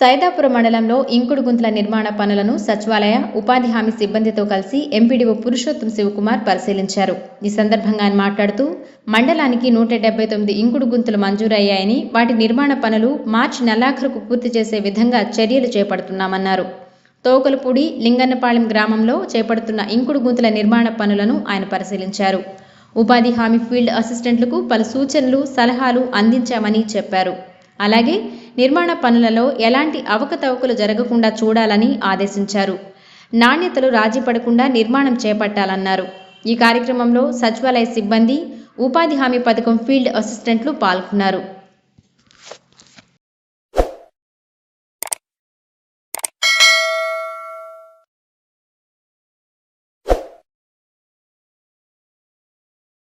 సైదాపురం మండలంలో ఇంకుడు గుంతల నిర్మాణ పనులను సచివాలయ ఉపాధి హామీ సిబ్బందితో కలిసి ఎంపీడీఓ పురుషోత్తం శివకుమార్ పరిశీలించారు. ఈ సందర్భంగా ఆయన మాట్లాడుతూ మండలానికి నూట డెబ్బై తొమ్మిది ఇంకుడు గుంతలు మంజూరయ్యాయని వాటి నిర్మాణ పనులు మార్చి నెలాఖరుకు పూర్తి చేసే విధంగా చర్యలు చేపడుతున్నామన్నారు. తోకలపూడి లింగన్నపాలెం గ్రామంలో చేపడుతున్న ఇంకుడు గుంతల నిర్మాణ పనులను ఆయన పరిశీలించారు. ఉపాధి హామీ ఫీల్డ్ అసిస్టెంట్లకు పలు సూచనలు సలహాలు అందించామని చెప్పారు. అలాగే నిర్మాణ పనులలో ఎలాంటి అవకతవకలు జరగకుండా చూడాలని ఆదేశించారు. నాణ్యతలు రాజీ పడకుండా నిర్మాణం చేపట్టాలన్నారు. ఈ కార్యక్రమంలో సచివాలయ సిబ్బంది ఉపాధి హామీ పథకం ఫీల్డ్ అసిస్టెంట్లు పాల్గొన్నారు.